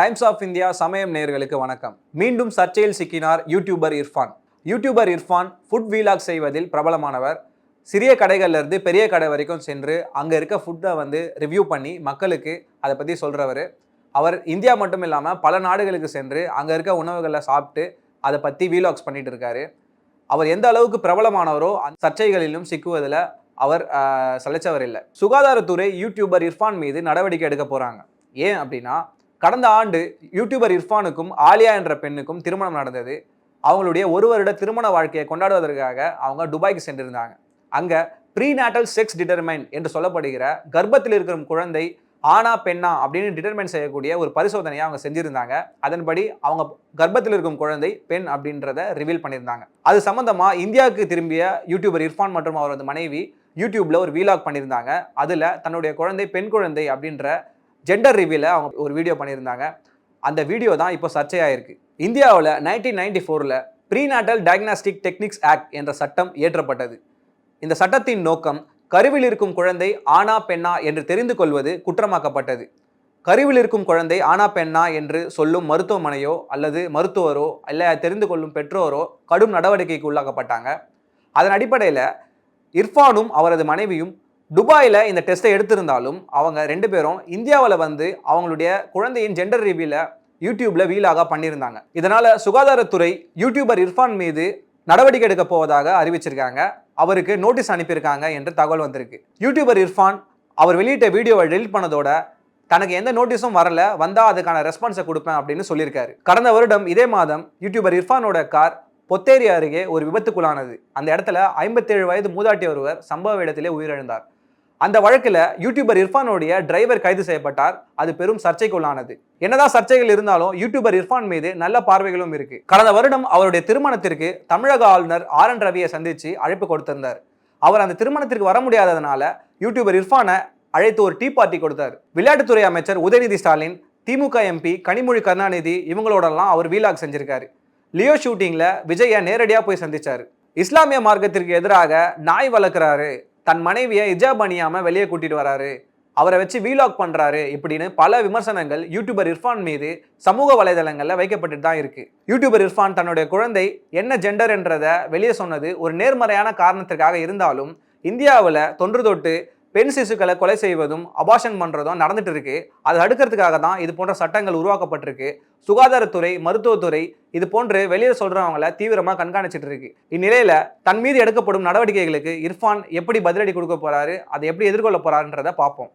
Times of India சமயம் நேர்களுக்கு வணக்கம். மீண்டும் சர்ச்சையில் சிக்கினார் YouTuber Irfan. YouTuber Irfan food vlog செய்வதில் பிரபலமானவர். சிறிய கடைகள்லேருந்து பெரிய கடை வரைக்கும் சென்று அங்கே இருக்க ஃபுட்டை வந்து ரிவ்யூ பண்ணி மக்களுக்கு அதை பற்றி சொல்கிறவர் அவர் இந்தியா மட்டும் இல்லாமல் பல நாடுகளுக்கு சென்று அங்கே இருக்க உணவுகளை சாப்பிட்டு அதை பற்றி வீலாக்ஸ் பண்ணிட்டு இருக்காரு. அவர் எந்த அளவுக்கு பிரபலமானவரோ அந்த சர்ச்சைகளிலும் சிக்குவதில் அவர் சலைச்சவர் இல்லை. சுகாதாரத்துறை யூடியூபர் இர்ஃபான் மீது நடவடிக்கை எடுக்க போகிறாங்க ஏன் அப்படின்னா கடந்த ஆண்டு யூடியூபர் இர்ஃபானுக்கும் ஆலியா என்ற பெண்ணுக்கும் திருமணம் நடந்தது. அவங்களுடைய ஒரு வருட திருமண வாழ்க்கையை கொண்டாடுவதற்காக அவங்க துபாய்க்கு சென்றிருந்தாங்க. அங்கே ப்ரீநாட்டல் செக்ஸ் டிட்டர்மைன் என்று சொல்லப்படுகிற கர்ப்பத்தில் இருக்கிற குழந்தை ஆனா பெண்ணா அப்படின்னு டிட்டர்மைன் செய்யக்கூடிய ஒரு பரிசோதனையை அவங்க செஞ்சிருந்தாங்க. அதன்படி அவங்க கர்ப்பத்தில் இருக்கும் குழந்தை பெண் அப்படின்றத ரிவீல் பண்ணியிருந்தாங்க. அது சம்மந்தமாக இந்தியாவுக்கு திரும்பிய யூடியூபர் இர்ஃபான் மற்றும் அவரது மனைவி யூடியூப்பில் ஒரு வீலாக் பண்ணியிருந்தாங்க. அதில் தன்னுடைய குழந்தை பெண் குழந்தை அப்படின்ற ஜெண்டர் ரிவீல அவங்க ஒரு வீடியோ பண்ணியிருந்தாங்க. அந்த வீடியோ தான் இப்போ சர்ச்சையாயிருக்கு. இந்தியாவில் நைன்டீன் நைன்டி ஃபோரில் ப்ரீநாட்டல் டயக்னாஸ்டிக் டெக்னிக்ஸ் ஆக்ட் என்ற சட்டம் இயற்றப்பட்டது. இந்த சட்டத்தின் நோக்கம் கருவில் இருக்கும் குழந்தை ஆனா பெண்ணா என்று தெரிந்து கொள்வது குற்றமாக்கப்பட்டது. கருவில் இருக்கும் குழந்தை ஆனா பெண்ணா என்று சொல்லும் மருத்துவமனையோ அல்லது மருத்துவரோ இல்லை தெரிந்து கொள்ளும் பெற்றோரோ கடும் நடவடிக்கைக்கு உள்ளாக்கப்பட்டாங்க. அதன் அடிப்படையில் இர்ஃபானும் அவரது மனைவியும் துபாயில் இந்த டெஸ்ட்டை எடுத்திருந்தாலும் அவங்க ரெண்டு பேரும் இந்தியாவில் வந்து அவங்களுடைய குழந்தையின் ஜெண்டர் ரிவியூவில் யூடியூப்பில் வீலாக பண்ணியிருந்தாங்க. இதனால் சுகாதாரத்துறை யூடியூபர் இர்ஃபான் மீது நடவடிக்கை எடுக்க போவதாக அறிவிச்சிருக்காங்க. அவருக்கு நோட்டீஸ் அனுப்பியிருக்காங்க என்று தகவல் வந்திருக்கு. யூடியூபர் இர்ஃபான் அவர் வெளியிட்ட வீடியோவை டெலிட் பண்ணதோட தனக்கு எந்த நோட்டீஸும் வரல வந்தால் அதுக்கான ரெஸ்பான்ஸை கொடுப்பேன் அப்படின்னு சொல்லியிருக்காரு. கடந்த வருடம் இதே மாதம் யூடியூபர் இர்ஃபானோட கார் பொத்தேரி அருகே ஒரு விபத்துக்குள்ளானது. அந்த இடத்துல ஐம்பத்தேழு வயது மூதாட்டி ஒருவர் சம்பவ இடத்திலே உயிரிழந்தார். அந்த வழக்கில் யூடியூபர் இர்ஃபானுடைய டிரைவர் கைது செய்யப்பட்டார். அது பெரும் சர்ச்சைக்குள்ளானது. என்னதான் சர்ச்சைகள் இருந்தாலும் யூடியூபர் இர்ஃபான் மீது நல்ல பார்வைகளும் இருக்கு. கடந்த வருடம் அவருடைய திருமணத்திற்கு தமிழக ஆளுநர் ஆர் என் ரவியை சந்தித்து அழைப்பு கொடுத்திருந்தார். அவர் அந்த திருமணத்திற்கு வர முடியாததுனால யூடியூபர் இர்ஃபானை அழைத்து ஒரு டீ பார்ட்டி கொடுத்தார். விளையாட்டுத்துறை அமைச்சர் உதயநிதி ஸ்டாலின் திமுக எம்பி கனிமொழி கருணாநிதி இவங்களோடலாம் அவர் வீலாக் செஞ்சிருக்காரு. லியோ ஷூட்டிங்கில் விஜயை நேரடியாக போய் சந்தித்தார் இஸ்லாமிய மார்க்கத்திற்கு எதிராக நாய் வளர்க்குறாரு தன் மனைவியை இஜாப் அணியாமல் வெளியே கூட்டிட்டு வராரு. அவரை வச்சு வீலாக் பண்ணுறாரு இப்படின்னு பல விமர்சனங்கள் யூடியூபர் இர்ஃபான் மீது சமூக வலைதளங்களில் வைக்கப்பட்டுட்டு தான் இருக்குது யூடியூபர் இர்ஃபான் தன்னுடைய குழந்தை என்ன ஜெண்டர் என்றதை வெளியே சொன்னது ஒரு நேர்மறையான காரணத்திற்காக இருந்தாலும் இந்தியாவில் தொன்று தொட்டு பெண் சிசுக்களை கொலை செய்வதும் அபாஷன் பண்ணுறதும் நடந்துட்டு இருக்கு. அதை அடுக்கிறதுக்காக தான் இது போன்ற சட்டங்கள் உருவாக்கப்பட்டிருக்கு. சுகாதாரத்துறை மருத்துவத்துறை இது போன்று வெளியில் சொல்கிறவங்கள தீவிரமாக கண்காணிச்சிட்டு இருக்கு. இந்நிலையில் தன் மீது எடுக்கப்படும் நடவடிக்கைகளுக்கு இர்ஃபான் எப்படி பதிலடி கொடுக்க போறாரு அதை எப்படி எதிர்கொள்ள போறாருன்றதை பார்ப்போம்.